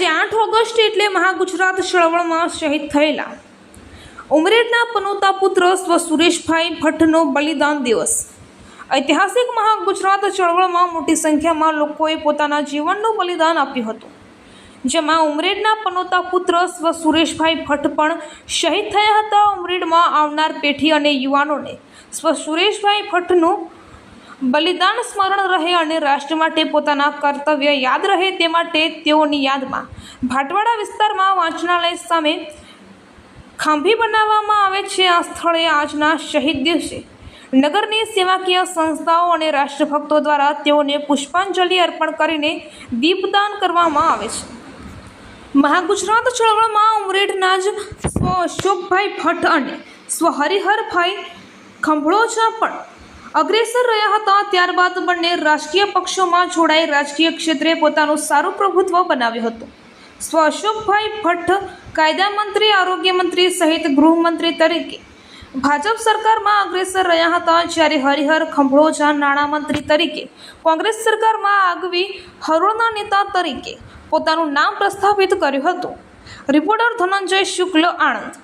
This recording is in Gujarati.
એટલે મહાગુજરાત ચળવળમાં શહીદ થયેલા. ઉમરેડના પનોતા પુત્ર સ્વ સુરેશભાઈ ભટ્ટનો બલિદાન દિવસ. ઐતિહાસિક મહાગુજરાત ચળવળમાં મોટી સંખ્યામાં લોકોએ પોતાના જીવનનું બલિદાન આપ્યું હતું. જેમાં ઉમરેડના પનોતા પુત્ર સ્વ સુરેશભાઈ ભટ્ટ પણ શહીદ થયા હતા. ઉમરેડમાં આવનાર પેઢી અને યુવાનોને સ્વ સુરેશભાઈ ભટ્ટનું બલિદાન સ્મરણ રહે અને રાષ્ટ્ર માટે પોતાના કર્તવ્ય યાદ રહે તે માટે તેઓની યાદમાં ભાટવાડા વિસ્તારમાં વાંચનાલય સામે ખાંભી બનાવવામાં આવે છે. આ સ્થળે આજના શહીદ દિવસે નગરની સેવાકીય સંસ્થાઓ અને રાષ્ટ્રભક્તો દ્વારા તેઓને પુષ્પાંજલિ અર્પણ કરીને દીપદાન કરવામાં આવે છે. મહાગુજરાત ચળવળમાં ઉમરેઠના જ સ્વ અશોકભાઈ ભટ્ટ અને સ્વ હરિહરભાઈ ખંભળોજા પણ અગ્રેસર રહ્યા હતા, ત્યારબાદ બંને રાજકીય પક્ષોમાં જોડાઈ રાજકીય ક્ષેત્રે પોતાનું સારું પ્રભુત્વ બનાવ્યું હતું. સ્વ અશોકભાઈ ભટ્ટ કાયદા મંત્રી, આરોગ્ય મંત્રી સહિત ગૃહમંત્રી તરીકે ભાજપ સરકારમાં અગ્રેસર રહ્યા હતા, જ્યારે હરિહર ખંભળોજા નાણામંત્રી તરીકે કોંગ્રેસ સરકારમાં આગવી હરોળના નેતા તરીકે પોતાનું નામ પ્રસ્થાપિત કર્યું હતું. રિપોર્ટર ધનંજય શુક્લ આણંદ.